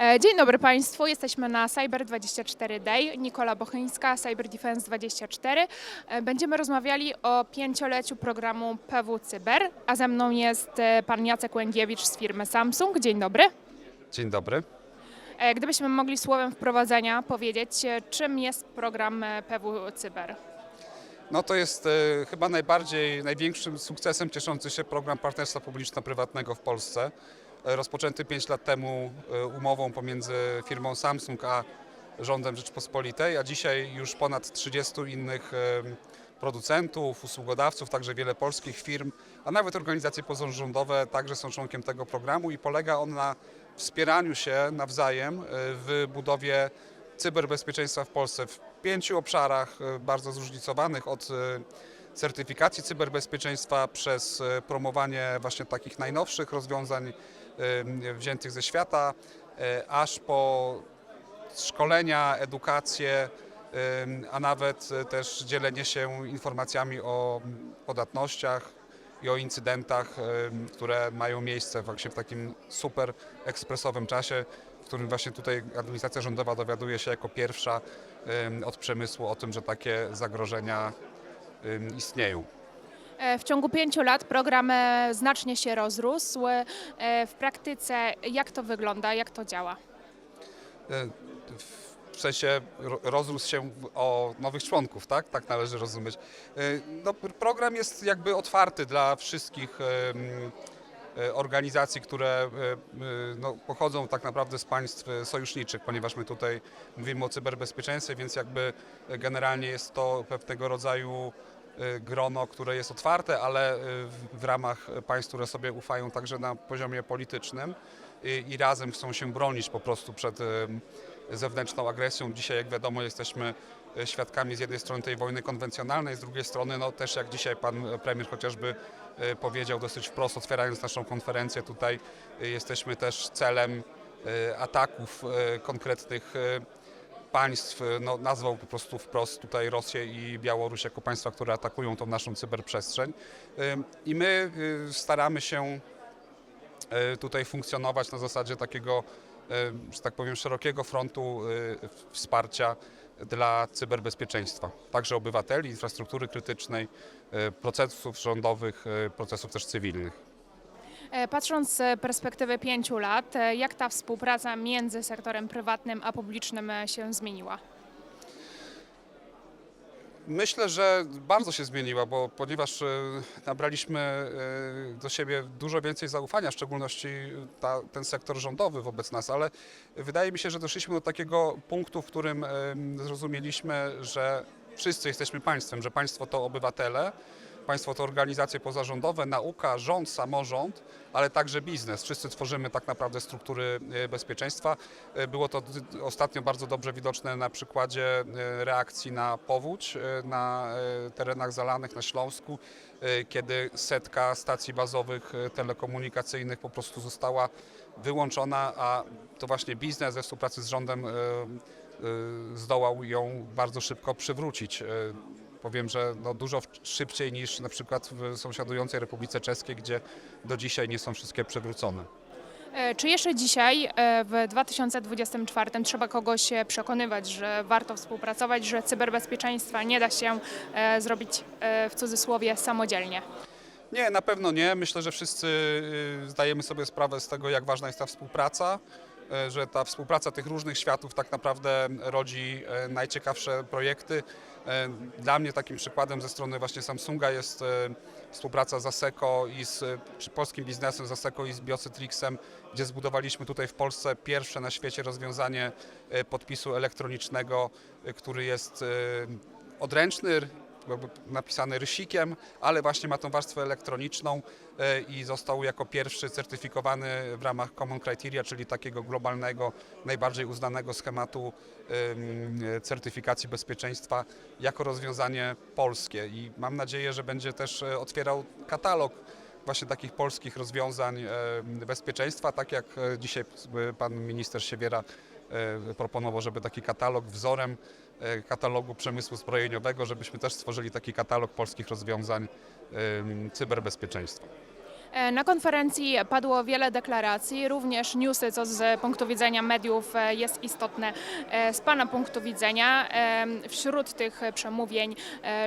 E, Dzień dobry Państwu, jesteśmy na Cyber24 Day. Nikola Bochyńska, Cyber Defense 24. E, Będziemy rozmawiali o pięcioleciu programu PW Cyber, a ze mną jest e, pan Jacek Łęgiewicz z firmy Samsung. Dzień dobry. Dzień dobry. Gdybyśmy mogli słowem wprowadzenia powiedzieć, czym jest program PW Cyber? No to jest e, chyba najbardziej, największym sukcesem cieszący się program partnerstwa publiczno-prywatnego w Polsce. Rozpoczęty 5 lat temu e, umową pomiędzy firmą Samsung a rządem Rzeczpospolitej, a dzisiaj już ponad 30 innych e, producentów, usługodawców, także wiele polskich firm, a nawet organizacje pozarządowe także są członkiem tego programu i polega on na wspieraniu się nawzajem e, w budowie cyberbezpieczeństwa w Polsce w pięciu obszarach bardzo zróżnicowanych od certyfikacji cyberbezpieczeństwa przez promowanie właśnie takich najnowszych rozwiązań wziętych ze świata, e, aż po szkolenia, edukację, a nawet e, też dzielenie się informacjami o podatnościach i o incydentach, które mają miejsce właśnie w takim super ekspresowym czasie, w którym właśnie tutaj administracja rządowa dowiaduje się jako pierwsza od przemysłu o tym, że takie zagrożenia istnieją. E, W ciągu pięciu lat program e, znacznie się rozrósł. E, W praktyce jak to wygląda, jak to działa? W sensie ro- rozrósł się o nowych członków, tak? Tak należy rozumieć. No, pr- program jest jakby otwarty dla wszystkich organizacji, które no, pochodzą tak naprawdę z państw sojuszniczych, ponieważ my tutaj mówimy o cyberbezpieczeństwie, więc jakby generalnie jest to pewnego rodzaju grono, które jest otwarte, ale e, w, ramach państw, które sobie ufają także na poziomie politycznym i, i razem chcą się bronić po prostu przed zewnętrzną agresją. Dzisiaj, jak wiadomo, jesteśmy świadkami z jednej strony tej wojny konwencjonalnej, z drugiej strony, no też jak dzisiaj pan premier chociażby powiedział dosyć wprost, otwierając naszą konferencję tutaj, jesteśmy też celem ataków konkretnych państw, no, nazwał po prostu wprost tutaj Rosję i Białoruś jako państwa, które atakują tą naszą cyberprzestrzeń. I my y, staramy się e, tutaj funkcjonować na zasadzie takiego, e, że tak powiem, szerokiego frontu wsparcia dla cyberbezpieczeństwa, także obywateli, infrastruktury krytycznej, procesów rządowych, procesów też cywilnych. E, Patrząc z perspektywy pięciu lat, e, jak ta współpraca między sektorem prywatnym a publicznym e, się zmieniła? Myślę, że bardzo się zmieniła, bo ponieważ nabraliśmy do siebie dużo więcej zaufania, w szczególności ta, ten sektor rządowy wobec nas, ale wydaje mi się, że doszliśmy do takiego punktu, w którym zrozumieliśmy, że wszyscy jesteśmy państwem, że państwo to obywatele, państwo to organizacje pozarządowe, nauka, rząd, samorząd, ale także biznes. Wszyscy tworzymy tak naprawdę struktury e, bezpieczeństwa. E, Było to ostatnio bardzo dobrze widoczne na przykładzie e, reakcji na powódź na terenach zalanych na Śląsku, kiedy setka stacji bazowych telekomunikacyjnych po prostu została wyłączona, a to właśnie biznes we współpracy z rządem zdołał ją bardzo szybko przywrócić. Powiem, że no dużo szybciej niż na przykład w sąsiadującej Republice Czeskiej, gdzie do dzisiaj nie są wszystkie przywrócone. E, Czy jeszcze dzisiaj, e, w 2024, trzeba kogoś e, przekonywać, że warto współpracować, że cyberbezpieczeństwa nie da się zrobić w cudzysłowie samodzielnie? Nie, na pewno nie. Myślę, że wszyscy y, zdajemy sobie sprawę z tego, jak ważna jest ta współpraca, że ta współpraca tych różnych światów tak naprawdę rodzi y, najciekawsze projekty. Y, Dla mnie takim przykładem ze strony właśnie Samsunga jest współpraca z Asseco i z polskim biznesem z Asseco i z Biocetrixem, gdzie zbudowaliśmy tutaj w Polsce pierwsze na świecie rozwiązanie podpisu elektronicznego, który jest odręczny, napisany rysikiem, ale właśnie ma tą warstwę elektroniczną e, i został jako pierwszy certyfikowany w ramach Common Criteria, czyli takiego globalnego, najbardziej uznanego schematu em, certyfikacji bezpieczeństwa jako rozwiązanie polskie. I mam nadzieję, że będzie też e, otwierał katalog właśnie takich polskich rozwiązań e, bezpieczeństwa, tak jak e, dzisiaj e, pan minister Siewiera proponował, żeby taki katalog wzorem katalogu przemysłu zbrojeniowego, żebyśmy też stworzyli taki katalog polskich rozwiązań cyberbezpieczeństwa. Na konferencji padło wiele deklaracji, również newsy, co z punktu widzenia mediów jest istotne z Pana punktu widzenia. Wśród tych przemówień,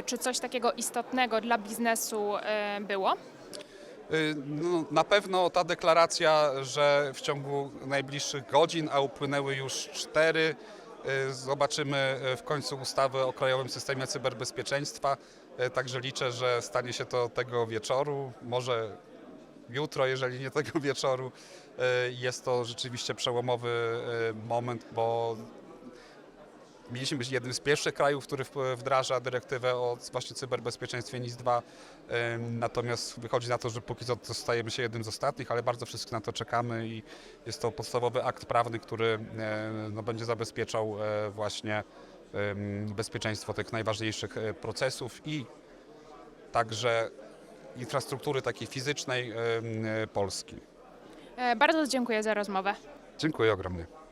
czy coś takiego istotnego dla biznesu było? Y, No, na pewno ta deklaracja, że w ciągu najbliższych godzin, a upłynęły już cztery, y, zobaczymy y, w końcu ustawę o Krajowym Systemie Cyberbezpieczeństwa. Także liczę, że stanie się to tego wieczoru, może jutro, jeżeli nie tego wieczoru. Jest to rzeczywiście przełomowy moment, bo Mieliśmy być jednym z pierwszych krajów, który wdraża dyrektywę o właśnie cyberbezpieczeństwie NIS-2. Ym, Natomiast wychodzi na to, że póki co stajemy się jednym z ostatnich, ale bardzo wszyscy na to czekamy i jest to podstawowy akt prawny, który no, będzie zabezpieczał e, właśnie bezpieczeństwo tych najważniejszych e, procesów i także infrastruktury takiej fizycznej e, Polski. Bardzo dziękuję za rozmowę. Dziękuję ogromnie.